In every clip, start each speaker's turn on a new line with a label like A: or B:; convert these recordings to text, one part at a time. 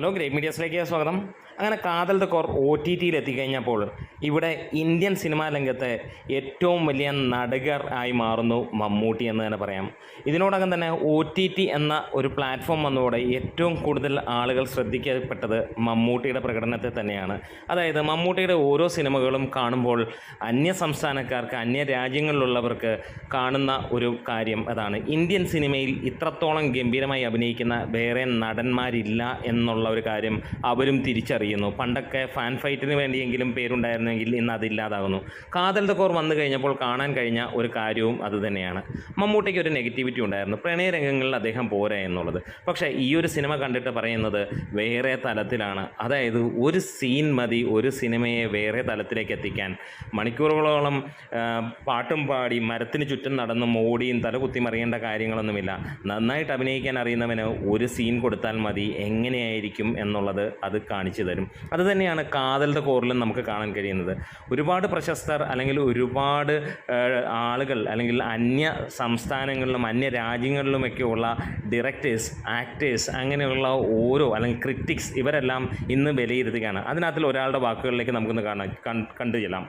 A: Hello great മീഡിയസിലേക്ക് സ്വാഗതം. അങ്ങനെ കാതൽ ദ കോർ ഒ ടി ടിയിൽ എത്തിക്കഴിഞ്ഞപ്പോൾ ഇവിടെ ഇന്ത്യൻ സിനിമാ രംഗത്തെ ഏറ്റവും വലിയ നടുകർ ആയി മാറുന്നു മമ്മൂട്ടി എന്ന് തന്നെ പറയാം. ഇതിനോടകം തന്നെ ഒ ടി ടി എന്ന ഒരു പ്ലാറ്റ്ഫോം വന്നതോടെ ഏറ്റവും കൂടുതൽ ആളുകൾ ശ്രദ്ധിക്കപ്പെട്ടത് മമ്മൂട്ടിയുടെ പ്രകടനത്തെ തന്നെയാണ്. അതായത് മമ്മൂട്ടിയുടെ ഓരോ സിനിമകളും കാണുമ്പോൾ അന്യ സംസ്ഥാനക്കാർക്ക് അന്യ രാജ്യങ്ങളിലുള്ളവർക്ക് കാണുന്ന ഒരു കാര്യം അതാണ്. ഇന്ത്യൻ സിനിമയിൽ ഇത്രത്തോളം ഗംഭീരമായി അഭിനയിക്കുന്ന വേറെ നടന്മാരില്ല എന്നുള്ള ഒരു കാര്യം അവരും തിരിച്ചറിയുന്നു. പണ്ടൊക്കെ ഫാൻ ഫൈറ്റിന് വേണ്ടിയെങ്കിലും പേരുണ്ടായിരുന്നെങ്കിൽ ഇന്ന് അതില്ലാതാകുന്നു കാതൽ തക്കോർ വന്നു കഴിഞ്ഞപ്പോൾ കാണാൻ കഴിഞ്ഞ ഒരു കാര്യവും അത് തന്നെയാണ്. മമ്മൂട്ടിക്ക് ഒരു നെഗറ്റിവിറ്റി ഉണ്ടായിരുന്നു. പ്രണയരംഗങ്ങളിൽ അദ്ദേഹം പോരാ എന്നുള്ളത്. പക്ഷേ ഈ ഒരു സിനിമ കണ്ടിട്ട് പറയുന്നത് വേറെ തലത്തിലാണ്. അതായത് ഒരു സീൻ മതി ഒരു സിനിമയെ വേറെ തലത്തിലേക്ക് എത്തിക്കാൻ. മണിക്കൂറുകളോളം പാട്ടും പാടി മരത്തിന് ചുറ്റും നടന്നും ഓടിയും തലകുത്തി മറിയേണ്ട കാര്യങ്ങളൊന്നുമില്ല. നന്നായിട്ട് അഭിനയിക്കാൻ അറിയുന്നവന് ഒരു സീൻ കൊടുത്താൽ മതി. എങ്ങനെയായിരിക്കും എന്നുള്ളത് അത് കാണിച്ചു തരും. അത് തന്നെയാണ് കാതലിന്റെ കോറിലും നമുക്ക് കാണാൻ കഴിയുന്നത്. ഒരുപാട് പ്രശസ്തർ അല്ലെങ്കിൽ ഒരുപാട് ആളുകൾ അല്ലെങ്കിൽ അന്യ സംസ്ഥാനങ്ങളിലും അന്യ രാജ്യങ്ങളിലുമൊക്കെയുള്ള ഡിറക്ടേഴ്സ് ആക്ടേഴ്സ് അങ്ങനെയുള്ള ഓരോ അല്ലെങ്കിൽ ക്രിറ്റിക്സ് ഇവരെല്ലാം ഇന്ന് വിലയിരുത്തുകയാണ്. അതിനകത്തിൽ ഒരാളുടെ വാക്കുകളിലേക്ക് നമുക്കൊന്ന് കാണാൻ കണ്ടു ചെല്ലാം.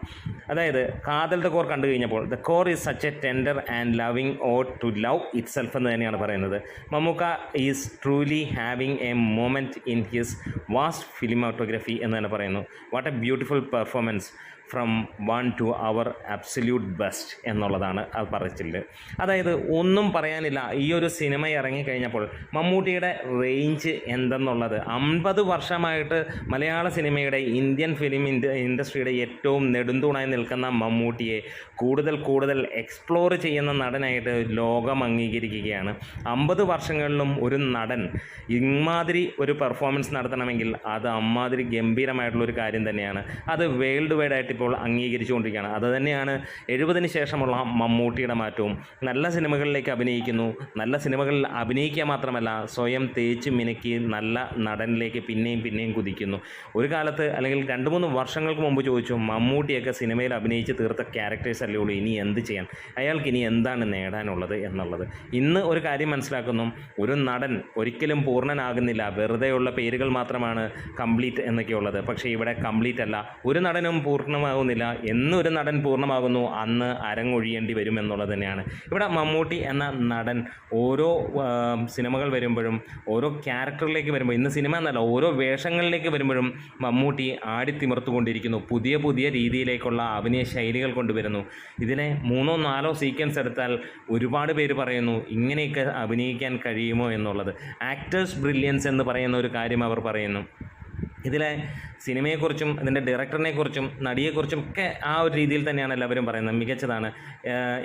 A: അതായത് കാതലിന്റെ കോർ കണ്ടു കഴിഞ്ഞപ്പോൾ the core is such a tender and loving or to love itself എന്ന് തന്നെയാണ് പറയുന്നത്. Mammukka is truly having a moment in his vast filmography എന്ന് തന്നെ പറയുന്നു. What a beautiful performance from one to our absolute best എന്നുള്ളതാണ് അത് പറച്ചിൽ. അതായത് ഒന്നും പറയാനില്ല ഈ ഒരു സിനിമ ഇറങ്ങിക്കഴിഞ്ഞപ്പോൾ മമ്മൂട്ടിയുടെ റേഞ്ച് എന്തെന്നുള്ളത്. അമ്പത് വർഷമായിട്ട് മലയാള സിനിമയുടെ ഇന്ത്യൻ ഫിലിം ഇൻഡ ഇൻഡസ്ട്രിയുടെ ഏറ്റവും നെടുന്തൂണായി നിൽക്കുന്ന മമ്മൂട്ടിയെ കൂടുതൽ കൂടുതൽ എക്സ്പ്ലോർ ചെയ്യുന്ന നടനായിട്ട് ലോകം അംഗീകരിക്കുകയാണ്. അമ്പത് വർഷങ്ങളിലും ഒരു നടൻ ഇമാതിരി ഒരു പെർഫോമൻസ് നടത്തണമെങ്കിൽ അത് അമ്മാതിരി ഗംഭീരമായിട്ടുള്ള ഒരു കാര്യം തന്നെയാണ്. അത് വേൾഡ് വൈഡ് ആയിട്ട് ഇപ്പോൾ അംഗീകരിച്ചുകൊണ്ടിരിക്കുകയാണ്. അത് തന്നെയാണ് എഴുപതിന് ശേഷമുള്ള മമ്മൂട്ടിയുടെ മാറ്റവും. നല്ല സിനിമകളിലേക്ക് അഭിനയിക്കുന്നു. നല്ല സിനിമകളിൽ അഭിനയിക്കുക മാത്രമല്ല സ്വയം തേച്ച് മിനുക്കി നല്ല നടനിലേക്ക് പിന്നെയും പിന്നെയും കുതിക്കുന്നു. ഒരു കാലത്ത് അല്ലെങ്കിൽ രണ്ട് മൂന്ന് വർഷങ്ങൾക്ക് മുമ്പ് ചോദിച്ചു മമ്മൂട്ടിയൊക്കെ സിനിമയിൽ അഭിനയിച്ച് തീർത്ത ക്യാരക്ടേഴ്സ് അല്ലേ ഉള്ളൂ ഇനി എന്ത് ചെയ്യാൻ? അയാൾക്ക് ഇനി എന്താണ് നേടാനുള്ളത് എന്നുള്ളത്? ഇന്ന് ഒരു കാര്യം മനസ്സിലാക്കുന്നു. ഒരു നടൻ ഒരിക്കലും പൂർണനാകുന്നില്ല. വെറുതെയുള്ള പേരുകൾ മാത്രമാണ് കംപ്ലീറ്റ് എന്നൊക്കെയുള്ളത്. പക്ഷേ ഇവിടെ കംപ്ലീറ്റ് അല്ല. ഒരു നടനും പൂർണമാകുന്നില്ല എന്നൊരു നടൻ പൂർണമാകുന്നു അന്ന് അരങ്ങൊഴിയേണ്ടി വരും എന്നുള്ളത് തന്നെയാണ്. ഇവിടെ മമ്മൂട്ടി എന്ന നടൻ ഓരോ സിനിമകൾ വരുമ്പോഴും ഓരോ ക്യാരക്ടറിലേക്ക് വരുമ്പോൾ ഇന്ന് സിനിമ എന്നല്ല ഓരോ വേഷങ്ങളിലേക്ക് വരുമ്പോഴും മമ്മൂട്ടി ആടിത്തിമിർത്തുകൊണ്ടിരിക്കുന്നു. പുതിയ പുതിയ രീതിയിലേക്കുള്ള അഭിനയ ശൈലികൾ കൊണ്ടുവരുന്നു. ഇതിനെ മൂന്നോ നാലോ സീക്വൻസ് എടുത്താൽ ഒരുപാട് പേര് പറയുന്നു ഇങ്ങനെയൊക്കെ അഭിനയിക്കാൻ കഴിയുമോ എന്നുള്ളത്. ആക്ടേഴ്സ് ബ്രില്യൻസ് എന്ന് പറയുന്ന ഒരു കാര്യം അവർ പറയുന്നു. ഇതിലെ സിനിമയെക്കുറിച്ചും അതിന്റെ ഡയറക്ടറിനെക്കുറിച്ചും നടിയെക്കുറിച്ചും ഒക്കെ ആ ഒരു രീതിയിൽ തന്നെയാണ് എല്ലാവരും പറയുന്നത്. മികച്ചതാണ്.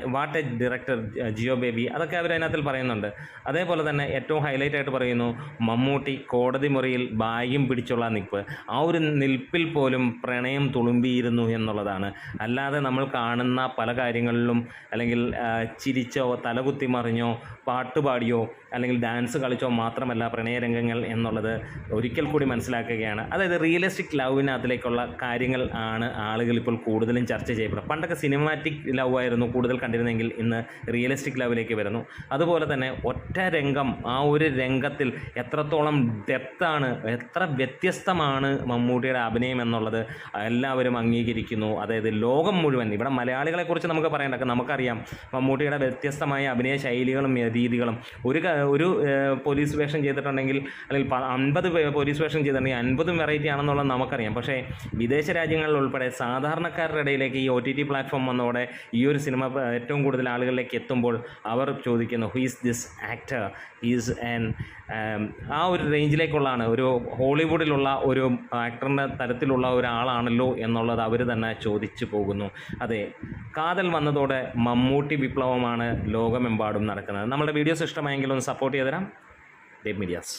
A: What a director Jeo Baby. അതൊക്കെ അവർ പറയുന്നുണ്ട്. അതേപോലെ തന്നെ ഏറ്റവും ഹൈലൈറ്റ് ആയിട്ട് പറയുന്നു മമ്മൂട്ടി കോടതി മുറിയിൽ ബാഗും പിടിച്ചുള്ള നിൽപ്പ്. ആ ഒരു നിൽപ്പിൽ പോലും പ്രണയം തുളുമ്പിയിരുന്നു എന്നുള്ളതാണ്. അല്ലാതെ നമ്മൾ കാണുന്ന പല കാര്യങ്ങളിലും അല്ലെങ്കിൽ ചിരിച്ചോ തലകുത്തി മറിഞ്ഞോ പാട്ടുപാടിയോ അല്ലെങ്കിൽ ഡാൻസ് കളിച്ചോ മാത്രമല്ല പ്രണയരംഗങ്ങൾ എന്നുള്ളത് ഒരിക്കൽ കൂടി മനസ്സിലാക്കുകയാണ്. അതായത് റിയലിസ്റ്റിക് ലവിനകത്തിലേക്കുള്ള കാര്യങ്ങൾ ആണ് ആളുകൾ ഇപ്പോൾ കൂടുതലും ചർച്ച ചെയ്യപ്പെടുന്നത്. പണ്ടൊക്കെ സിനിമാറ്റിക് ലവ് ആയിരുന്നു കൂടുതൽ കണ്ടിരുന്നെങ്കിൽ ഇന്ന് റിയലിസ്റ്റിക് ലവിലേക്ക് വരുന്നു. അതുപോലെ തന്നെ ഒറ്റ രംഗം ആ ഒരു രംഗത്തിൽ എത്രത്തോളം ഡെപ്താണ് എത്ര വ്യത്യസ്തമാണ് മമ്മൂട്ടിയുടെ അഭിനയം എന്നുള്ളത് എല്ലാവരും അംഗീകരിക്കുന്നു. അതായത് ലോകം മുഴുവൻ ഇവിടെ മലയാളികളെക്കുറിച്ച് നമുക്ക് പറയേണ്ട നമുക്കറിയാം. മമ്മൂട്ടിയുടെ വ്യത്യസ്തമായ അഭിനയ ശൈലികളും രീതികളും. ഒരു ഒരു പോലീസ് വേഷം ചെയ്തിട്ടുണ്ടെങ്കിൽ അല്ലെങ്കിൽ അൻപത് പോലീസ് വേഷം ചെയ്തിട്ടുണ്ടെങ്കിൽ അൻപതും വെറൈറ്റി ആണെന്നുള്ളത് നമുക്കറിയാം. പക്ഷേ വിദേശ രാജ്യങ്ങളിൽ ഉൾപ്പെടെ സാധാരണക്കാരുടെ ഇടയിലേക്ക് ഈ ഒ ടി ടി പ്ലാറ്റ്ഫോം വന്നതോടെ ഈ ഒരു സിനിമ ഏറ്റവും കൂടുതൽ ആളുകളിലേക്ക് എത്തുമ്പോൾ അവർ ചോദിക്കുന്നു who is this actor is an ആ ഒരു റേഞ്ചിലേക്കുള്ളതാണ് ഒരു ഹോളിവുഡിലുള്ള ഒരു ആക്ടറിന്റെ തരത്തിലുള്ള ഒരാളാണല്ലോ എന്നുള്ളത് അവർ തന്നെ ചോദിച്ചു പോകുന്നു. അതെ കാതൽ വന്നതോടെ മമ്മൂട്ടി വിപ്ലവമാണ് ലോകമെമ്പാടും നടക്കുന്നത്. നമ്മുടെ വീഡിയോസ് ഇഷ്ടമായെങ്കിൽ ഒന്ന് സപ്പോർട്ട് ചെയ്ത് തരാം ഡേറ്റ് മീഡിയാസ്